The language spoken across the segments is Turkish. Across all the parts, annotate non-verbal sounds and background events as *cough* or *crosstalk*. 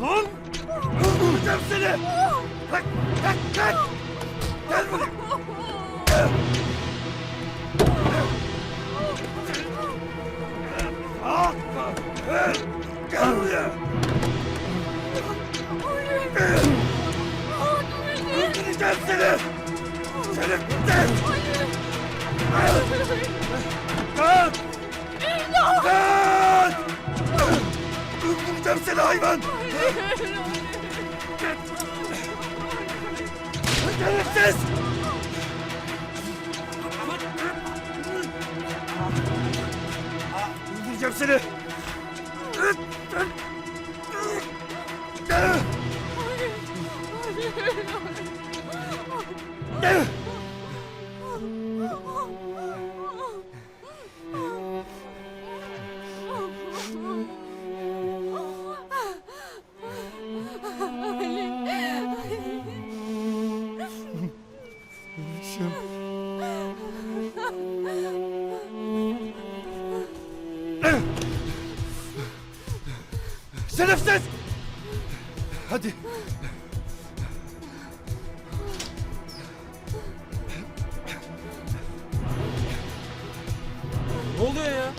Lan! Öldüreceğim seni! Kalk, kalk, kalk! Gel buraya! Gel buraya! Öldüreceğim seni! Seni gel! Kalk! Kalk! Öldüreceğim seni hayvan! Şerefsiz! Öldüreceğim seni! Şerefsiz! Oluyor ya?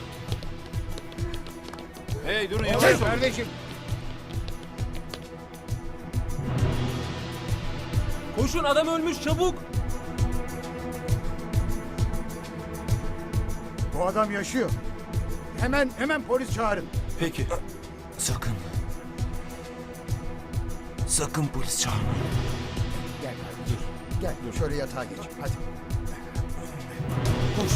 Hey durun yavaş olun. Kardeşim Koşun adam ölmüş çabuk. bu adam yaşıyor. Hemen hemen polis çağırın. Peki. Sakın. Sakın polis çağırma. Gel kardeşim. Gel şöyle yatağa geç. Hadi. Koş.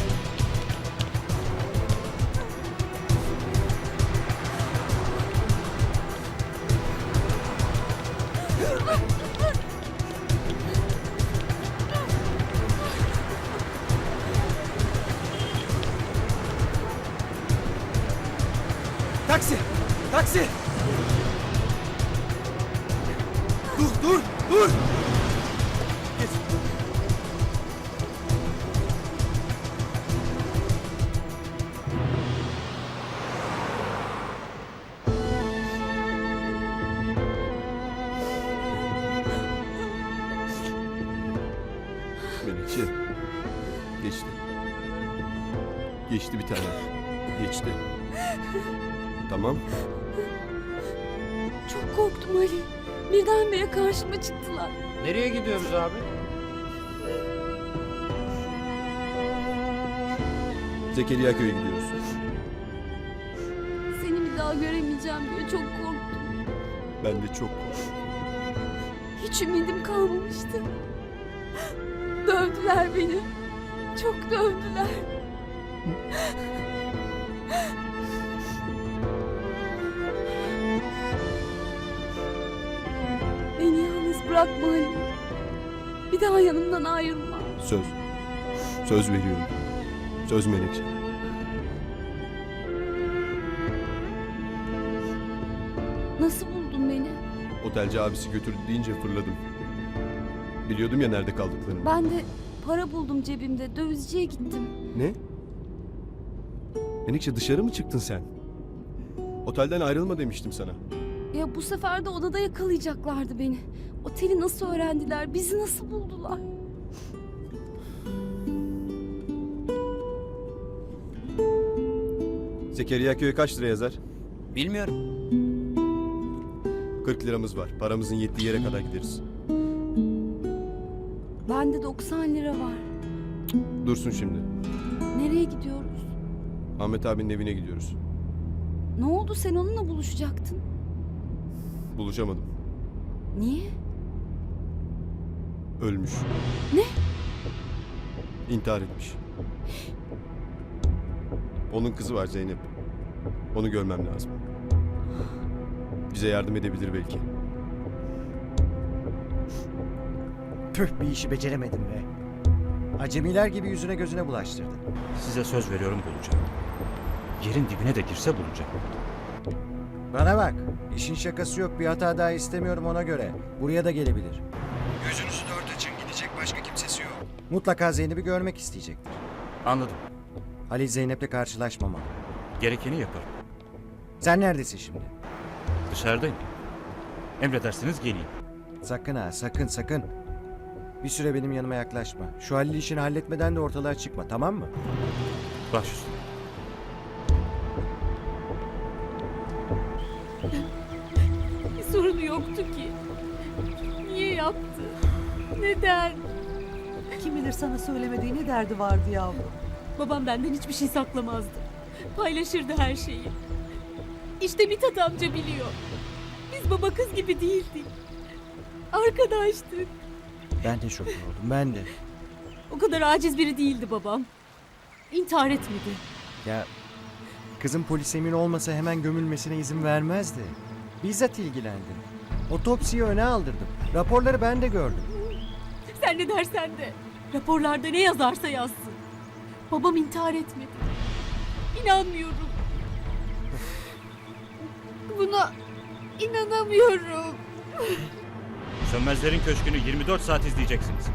Taksi! Taksi! Dur, dur, dur! Geç. Melekçe. Geçti. Geçti bir tane. Geçti. Tamam. Çok korktum Ali. Birdenbire karşıma çıktılar. Nereye gidiyoruz abi? Zekeriya köy'e gidiyoruz. Seni bir daha göremeyeceğim diye çok korktum. Ben de çok korktum. Hiç ümidim kalmamıştı. Dövdüler beni. Çok dövdüler. Bırakma Ali. Bir daha yanımdan ayrılma. Söz. Söz veriyorum. Söz Melekçe. Nasıl buldun beni? Otelci abisi götürdü deyince fırladım. Biliyordum ya nerede kaldıklarını. Ben de para buldum cebimde. Dövizciye gittim. Ne? Menekşe dışarı mı çıktın sen? Otelden ayrılma demiştim sana. Ya bu sefer de odada yakalayacaklardı beni. Oteli nasıl öğrendiler? Bizi nasıl buldular? Zekeriya köye kaç lira yazar? Bilmiyorum. 40 liramız var. Paramızın yettiği yere kadar gideriz. Bende 90 lira var. Dursun şimdi. Nereye gidiyoruz? Ahmet abinin evine gidiyoruz. Ne oldu sen onunla buluşacaktın? Buluşamadım. Niye? Ölmüş. Ne? İntihar etmiş. Onun kızı var Zeynep. Onu görmem lazım. Bize yardım edebilir belki. Tüh bir işi beceremedim be. Acemiler gibi yüzüne gözüne bulaştırdı. Size söz veriyorum bulacağım. Yerin dibine de girse bulacağım. Bana bak, işin şakası yok bir hata daha istemiyorum ona göre. Buraya da gelebilir. Gözünüzü Mutlaka Zeynep'i görmek isteyecektir. Anladım. Halil Zeynep'le karşılaşmamalı. Gerekeni yaparım. Sen neredesin şimdi? Dışarıdayım. Emredersiniz geleyim. Sakın ha sakın sakın. Bir süre benim yanıma yaklaşma. Şu Halil işini halletmeden de ortalığa çıkma tamam mı? Baş üstüne. Bir sorunu yoktu ki. Niye yaptı? Neden? Kim bilir sana söylemediği ne derdi vardı yavrum. Babam benden hiçbir şey saklamazdı. Paylaşırdı her şeyi. İşte Mithat amca biliyor. Biz baba kız gibi değildik. Arkadaştık. Ben de şok oldum ben de. O kadar aciz biri değildi babam. İntihar etmedi. Ya kızın polis emin olmasa hemen gömülmesine izin vermezdi. Bizzat ilgilendim. Otopsiyi öne aldırdım. Raporları ben de gördüm. Sen ne dersen de. Raporlarda ne yazarsa yazsın. Babam intihar etmedi. İnanmıyorum. Buna inanamıyorum. Sönmezlerin köşkünü 24 saat izleyeceksiniz.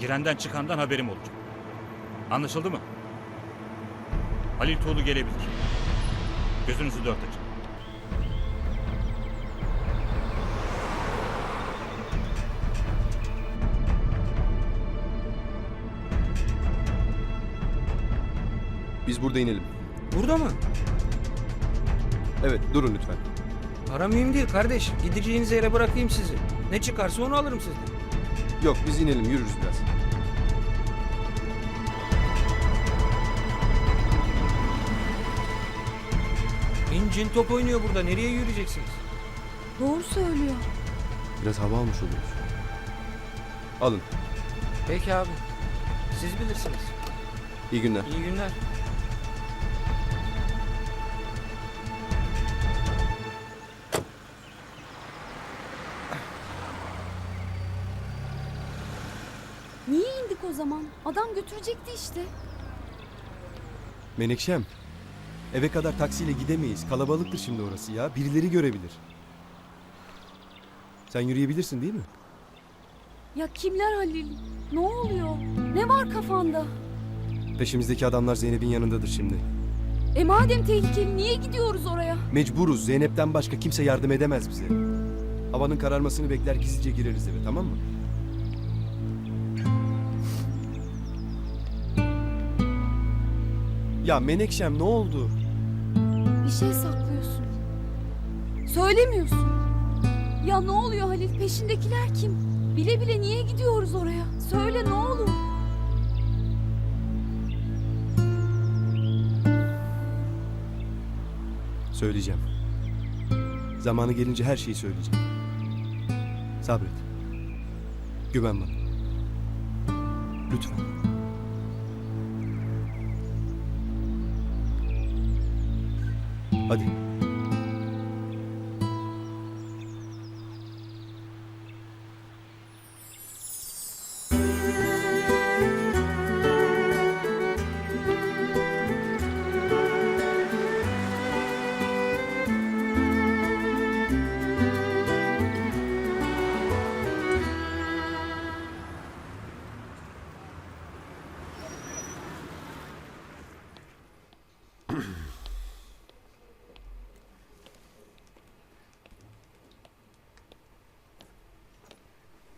Girenden çıkandan haberim olacak. Anlaşıldı mı? Halil Tuğlu gelebilir. Gözünüzü dört açın. Biz burada inelim. Burada mı? Evet durun lütfen. Para mühim değil kardeş. Gideceğiniz yere bırakayım sizi. Ne çıkarsa onu alırım sizden. Yok biz inelim yürürüz biraz. İncin top oynuyor burada. Nereye yürüyeceksiniz? Doğru söylüyor. Biraz hava almış oluyoruz. Alın. Peki abi. Siz bilirsiniz. İyi günler. İyi günler. O zaman? Adam götürecekti işte. Menekşem. Eve kadar taksiyle gidemeyiz. Kalabalıktır şimdi orası ya. Birileri görebilir. Sen yürüyebilirsin değil mi? Ya kimler Halil? Ne oluyor? Ne var kafanda? Peşimizdeki adamlar Zeynep'in yanındadır şimdi. E madem tehlikeli niye gidiyoruz oraya? Mecburuz. Zeynep'ten başka kimse yardım edemez bize. Havanın kararmasını bekler gizlice gireriz eve tamam mı? Ya Menekşem ne oldu? Bir şey saklıyorsun. Söylemiyorsun. Ya ne oluyor Halil? Peşindekiler kim? Bile bile niye gidiyoruz oraya? Söyle ne olur. Söyleyeceğim. Zamanı gelince her şeyi söyleyeceğim. Sabret. Güven bana. Lütfen. Hadi.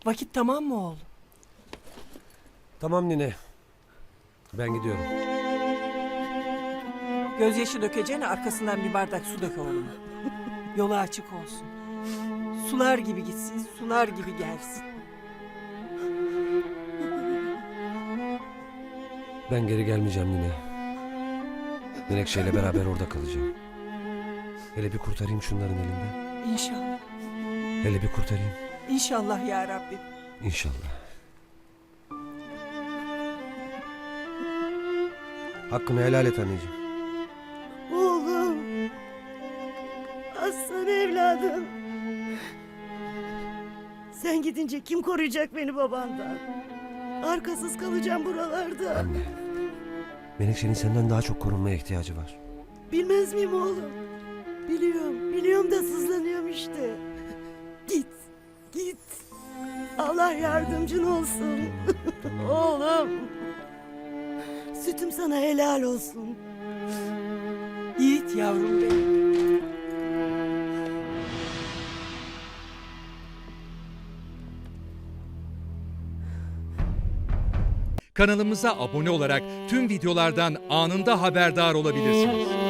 Vakit tamam mı oğlum? Tamam nine. Ben gidiyorum. Gözyaşı dökeceğine arkasından bir bardak su dök oğlum. *laughs* Yolu açık olsun. Sular gibi gitsin, sular gibi gelsin. Ben geri gelmeyeceğim yine. Menekşe'yle beraber orada kalacağım. Hele bir kurtarayım şunların elinden. İnşallah. Hele bir kurtarayım. İnşallah ya Rabbim. İnşallah. Hakkını helal et anneciğim. Oğlum. Aslan evladım. Sen gidince kim koruyacak beni babandan? Arkasız kalacağım buralarda. Anne. Menekşe'nin senden daha çok korunmaya ihtiyacı var. Bilmez miyim oğlum? Biliyorum, biliyorum da sızlanıyorum işte. yardımcın olsun. *laughs* Oğlum. Sütüm sana helal olsun. Yiğit yavrum benim. Kanalımıza abone olarak tüm videolardan anında haberdar olabilirsiniz.